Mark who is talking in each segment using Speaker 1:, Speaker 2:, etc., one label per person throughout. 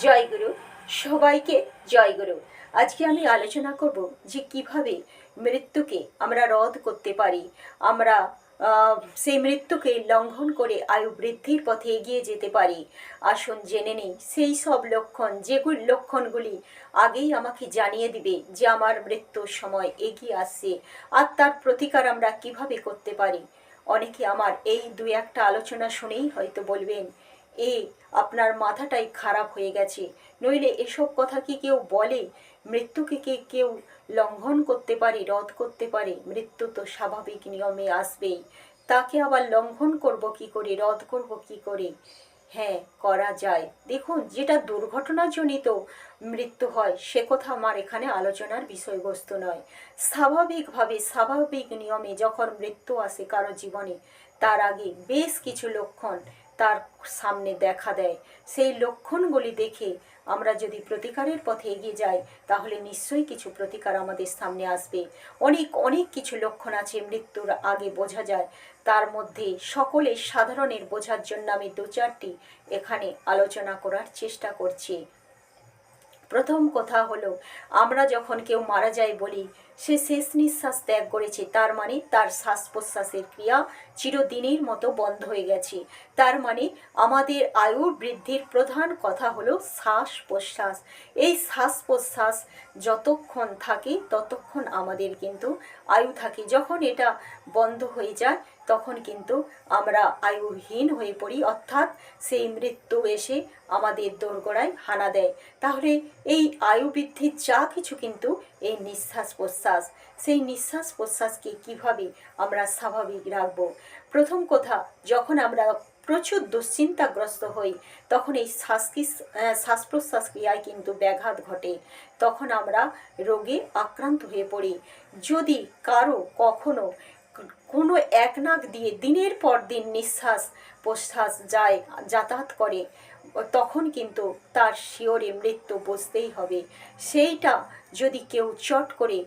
Speaker 1: জয় গুরু সবাইকে জয় গুরু আজকে আমি আলোচনা করব যে কীভাবে মৃত্যুকে আমরা রদ করতে পারি। আমরা সেই মৃত্যুকে লঙ্ঘন করে আয়ু বৃদ্ধির পথে এগিয়ে যেতে পারি। আসুন জেনে নেই, সেই সব লক্ষণ যেগুলি লক্ষণগুলি আগেই আমাকে জানিয়ে দিবে যে আমার মৃত্যুর সময় এগিয়ে আসছে আর তার প্রতিকার আমরা কীভাবে করতে পারি। অনেকে আমার এই দু একটা আলোচনা শুনেই হয়তো বলবেন এ আপনার মাথাটাই খারাপ হয়ে গেছে। নইলে এসব কথা কি কেউ বলে? মৃত্যুকে কে কেউ লঙ্ঘন করতে পারে, রদ করতে পারে? মৃত্যু তো স্বাভাবিক নিয়মে আসবেই। তাকে আবার লঙ্ঘন করব কি করে? রদ করব কি করে? হ্যাঁ করা যায়। দেখুন, যেটা দুর্ঘটনাজনিত মৃত্যু হয়, সে কথা আমার এখানে আলোচনার বিষয়বস্তু নয়। স্বাভাবিকভাবে, স্বাভাবিক নিয়মে যখন মৃত্যু আসে কারও জীবনে, তার আগে বেশ কিছু লক্ষণ তার সামনে দেখা দেয়। সেই লক্ষণগুলি দেখে আমরা যদি প্রতিকারের পথে এগিয়ে যাই, তাহলে নিশ্চয়ই কিছু প্রতিকার আমাদের সামনে আসবে। অনেক অনেক কিছু লক্ষণ আছে মৃত্যুর আগে বোঝা যায়। তার মধ্যে সকলের সাধারণের বোঝার জন্য আমি দু চারটি এখানে আলোচনা করার চেষ্টা করছি। প্রথম কথা হলো, আমরা যখন কেউ মারা যায় বলি সে শেষ নিঃশ্বাস ত্যাগ করেছে। তার মানে তার শ্বাস প্রশ্বাসের ক্রিয়া চিরদিনের মতো বন্ধ হয়ে গেছে। তার মানে আমাদের আয়ু বৃদ্ধির প্রধান কথা হলো শ্বাস প্রশ্বাস এই শ্বাস প্রশ্বাস যতক্ষণ থাকে, ততক্ষণ আমাদের কিন্তু আয়ু থাকে। যখন এটা বন্ধ হয়ে যায়, তখন কিন্তু আমরা আয়ুহীন হয়ে পড়ি। অর্থাৎ সেই মৃত্যু এসে আমাদের দোরগোড়ায় হানা দেয়। তাহলে এই আয়ু বৃদ্ধির যা কিছু কিন্তু এই নিঃশ্বাস প্রশ্বাস, সেই নিঃশ্বাস প্রশ্বাসকে কীভাবে আমরা স্বাভাবিক রাখব? প্রথম কথা, যখন আমরা প্রচুর দুশ্চিন্তাগ্রস্ত হই, তখন এই শ্বাস শ্বাস প্রশ্বাস ক্রিয়ায় কিন্তু ব্যাঘাত ঘটে। তখন আমরা রোগে আক্রান্ত হয়ে পড়ি। যদি কারও কখনো কোনো এক নাক দিয়ে দিনের পর দিন নিঃশ্বাস প্রশ্বাস যায়, যাতায়াত করে তখন কিন্তু তার শিওরে মৃত্যু বসতেই হবে। সেইটা যদি কেউ চট করে,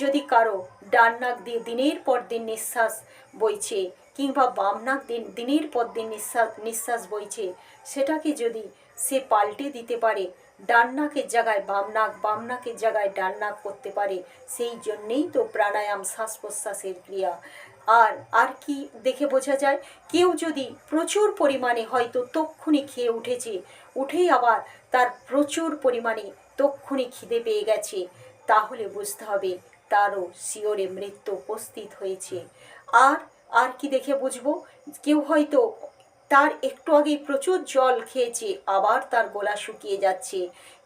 Speaker 1: যদি কারও ডান নাক দিয়ে দিনের পর দিন নিঃশ্বাস বইছে কিংবা বাম নাক দিন, দিনের পর দিন নিঃশ্বাস নিঃশ্বাস বইছে, সেটাকে যদি সে পাল্টে দিতে পারে, ডান নাকের জায়গায় বাম নাক, বাম নাকের জায়গায় ডান নাক করতে পারে, সেই জন্যেই তো প্রাণায়াম, শ্বাস প্রশ্বাসের ক্রিয়া। আর আর কি দেখে বোঝা যায়? কেউ যদি প্রচুর পরিমাণে হয়তো তক্ষুনি খেয়ে উঠেছে, উঠেই আবার তার প্রচুর পরিমাণে তক্ষুনি খিদে পেয়ে গেছে, তাহলে বুঝতে হবে তারও শিওরে মৃত্যু উপস্থিত হয়েছে। আর আর কি দেখে বুঝব? কেউ হয়তো তার একটু আগেই প্রচুর জল খেয়েছে, আবার তার গলা শুকিয়ে যাচ্ছে।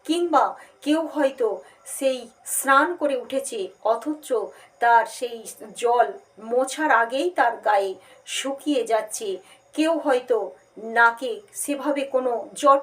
Speaker 1: কিংবা কেউ হয়তো সেই স্নান করে উঠেছে, অথচ তার সেই জল মোছার আগেই তার গায়ে শুকিয়ে যাচ্ছে। কেউ হয়তো নাকে সেভাবে কোনো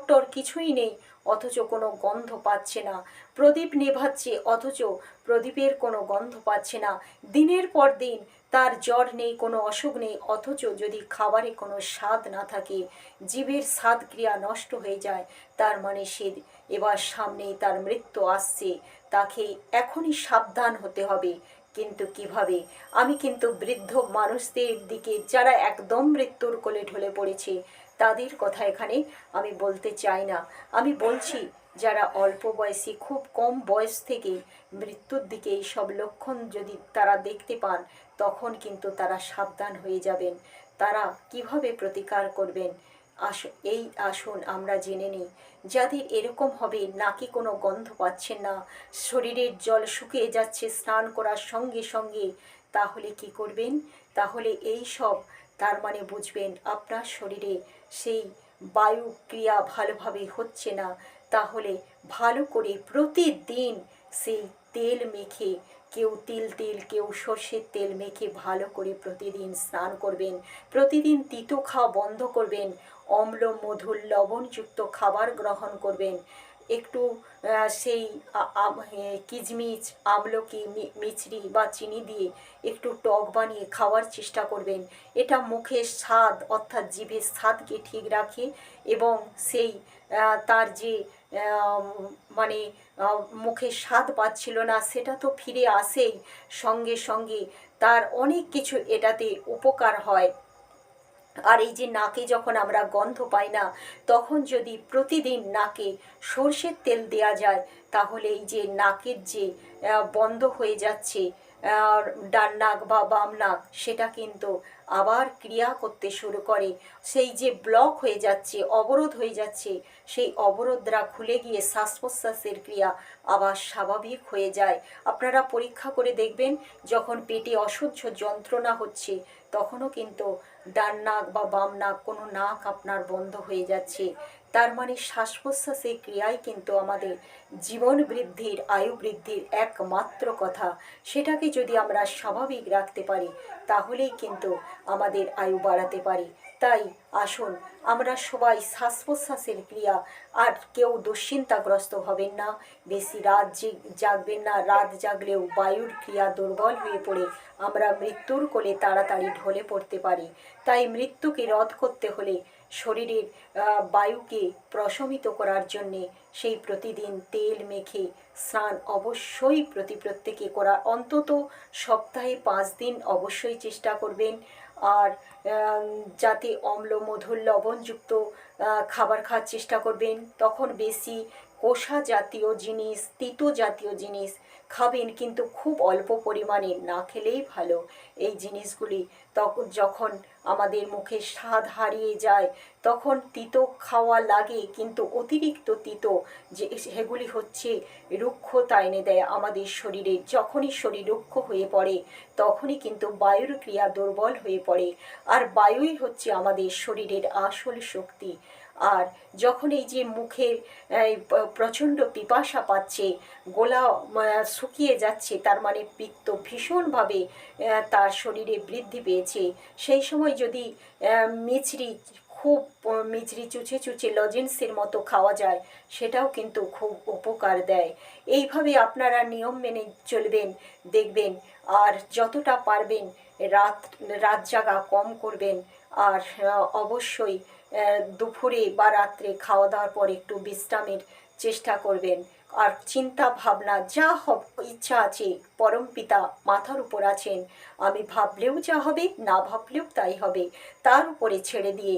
Speaker 1: টর কিছুই নেই, অথচ কোনো গন্ধ পাচ্ছে না। প্রদীপ নেভাচ্ছে, অথচ প্রদীপের কোনো গন্ধ পাচ্ছে না। দিনের পর দিন তার জ্বর নেই, কোনো অসুখ নেই, অথচ যদি খাবারে কোনো স্বাদ না থাকে, জীবের স্বাদ ক্রিয়া নষ্ট হয়ে যায়, তার মানে সে এবার সামনে তার মৃত্যু আসছে। তাকে এখনই সাবধান হতে হবে। কিন্তু কীভাবে? আমি কিন্তু বৃদ্ধ মানুষদের দিকে যারা একদম মৃত্যুর কোলে ঢলে পড়েছে, তাদের কথা এখানে আমি বলতে চাই না। আমি বলছি যারা অল্প বয়সী, খুব কম বয়স থেকে মৃত্যুর দিকে এই সব লক্ষণ যদি তারা দেখতে পান, তখন কিন্তু তারা সাবধান হয়ে যাবেন। তারা কীভাবে প্রতিকার করবেন? আস, এই আসন আমরা জেনে নিই। যাদের এরকম হবে, নাকি কোনো গন্ধ পাচ্ছেন না, শরীরের জল শুকিয়ে যাচ্ছে, স্নান করার সঙ্গে সঙ্গে, তাহলে কি করবেন? তাহলে এই সব, তার মানে বুঝবেন, আপনার শরীরে সেই বায়ু ক্রিয়া ভালোভাবে হচ্ছে না। তাহলে ভালো করে প্রতিদিন সেই তেল মেখে, কেউ তিল তিল, কেউ সর্ষের তেল মেখে ভালো করে প্রতিদিন স্নান করবেন। প্রতিদিন তিতো খাওয়া বন্ধ করবেন। অম্ল, মধুর লবণযুক্ত খাবার গ্রহণ করবেন। একটু সেই কিচমিচ, আমলকি, মি- মিছরি বা চিনি দিয়ে একটু টক বানিয়ে খাওয়ার চেষ্টা করবেন। এটা মুখের স্বাদ, অর্থাৎ জিভের স্বাদকে ঠিক রাখে এবং সেই তার যে মানে মুখে স্বাদ পাচ্ছিল না, সেটা তো ফিরে আসেই সঙ্গে সঙ্গে। তার অনেক কিছু এটাতে উপকার হয়। আর এই যে নাকে যখন আমরা গন্ধ পাই না, তখন যদি প্রতিদিন নাকে সর্ষের তেল দেওয়া যায়, তাহলে এই যে নাকের যে বন্ধ হয়ে যাচ্ছে ডান নাক বা বাম নাক, সেটা কিন্তু আবার ক্রিয়া করতে শুরু করে। সেই যে ব্লক হয়ে যাচ্ছে, অবরোধ হয়ে যাচ্ছে, সেই অবরোধরা খুলে গিয়ে শ্বাস প্রশ্বাসের ক্রিয়া আবার স্বাভাবিক হয়ে যায়। আপনারা পরীক্ষা করে দেখবেন, যখন পেটে অসহ্য যন্ত্রণা হচ্ছে, তখনও কিন্তু ডান নাক বা বাম নাক কোনো নাক আপনার বন্ধ হয়ে যাচ্ছে। তার মানে শ্বাস প্রশ্বাসের ক্রিয়াই কিন্তু আমাদের জীবন বৃদ্ধির, আয়ু বৃদ্ধির একমাত্র কথা। সেটাকে যদি আমরা স্বাভাবিক রাখতে পারি, তাহলেই কিন্তু আমাদের আয়ু বাড়াতে পারি। তাই আসুন, আমরা সবাই শ্বাস প্রশ্বাসের ক্রিয়া, আর কেউ দুশ্চিন্তাগ্রস্ত হবেন না। বেশি রাত জাগবেন না। রাত জাগলেও বায়ুর ক্রিয়া দুর্বল হয়ে পড়ে আমরা মৃত্যুর কোলে তাড়াতাড়ি ঢলে পড়তে পারি। তাই মৃত্যুকে রদ করতে হলে শরীরের বায়ুকে প্রশমিত করার জন্যে সেই প্রতিদিন তেল মেখে স্নান অবশ্যই প্রতি প্রত্যেকে করা। অন্তত সপ্তাহে পাঁচ দিন অবশ্যই চেষ্টা করবেন। আর যাতে অম্ল মধুর লবণযুক্ত খাবার খাওয়ার চেষ্টা করবেন, তখন বেশি কোষা জাতীয় জিনিস, তিতো জাতীয় জিনিস খাবেন কিন্তু খুব অল্প পরিমাণে না খেলেই ভালো। এই জিনিসগুলি তখন যখন আমাদের মুখে স্বাদ হারিয়ে যায়, তখন তিতো খাওয়া লাগে কিন্তু অতিরিক্ত তিতো যে, সেগুলি হচ্ছে রুক্ষতা এনে দেয় আমাদের শরীরে। যখনই শরীর রুক্ষ হয়ে পড়ে, তখনই কিন্তু বায়ুর ক্রিয়া দুর্বল হয়ে পড়ে। আর বায়ুই হচ্ছে আমাদের শরীরের আসল শক্তি। আর যখন এই যে মুখের প্রচণ্ড পিপাসা পাচ্ছে, গোলা শুকিয়ে যাচ্ছে, তার মানে পিত্ত ভীষণভাবে তার শরীরে বৃদ্ধি পেয়েছে, সেই সময় যদি মিছরি খুব মিছরি চুচে চুচে লজেন্সের মতো খাওয়া যায়, সেটাও কিন্তু খুব উপকার দেয়। এইভাবে আপনারা নিয়ম মেনে চলবেন, দেখবেন, আর যতটা পারবেন রাত রাত জাগা কম করবেন, আর অবশ্যই দুপুরে বা রাত্রে খাওয়া দাওয়ার পর একটু বিশ্রামের চেষ্টা করবেন। আর চিন্তা ভাবনা যা হব, ইচ্ছা আছে, পরম পিতা মাথার উপর আছেন। আমি ভাবলেও যা হবে, না ভাবলেও তাই হবে। তার উপরে ছেড়ে দিয়ে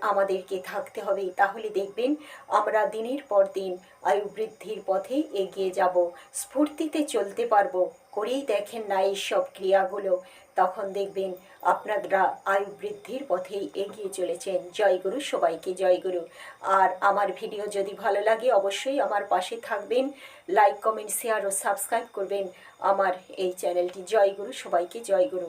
Speaker 1: আমাদেরকে থাকতে হবে। তাহলে দেখবেন, আমরা দিনের পর দিন আয়ু বৃদ্ধির পথে এগিয়ে যাব। স্ফূর্তিতে চলতে পারব। করেই দেখেন না এইসব ক্রিয়াগুলো। তখন দেখবেন আপনারা আয়ু বৃদ্ধির পথেই এগিয়ে চলেছেন। জয় গুরু, সবাইকে জয় গুরু। আর আমার ভিডিও যদি ভালো লাগে, অবশ্যই আমার পাশে থাকবেন। লাইক কমেন্ট শেয়ার ও সাবস্ক্রাইব করবেন। আমার এই চ্যানেলটি জয় গুরু, সবাইকে জয় গুরু।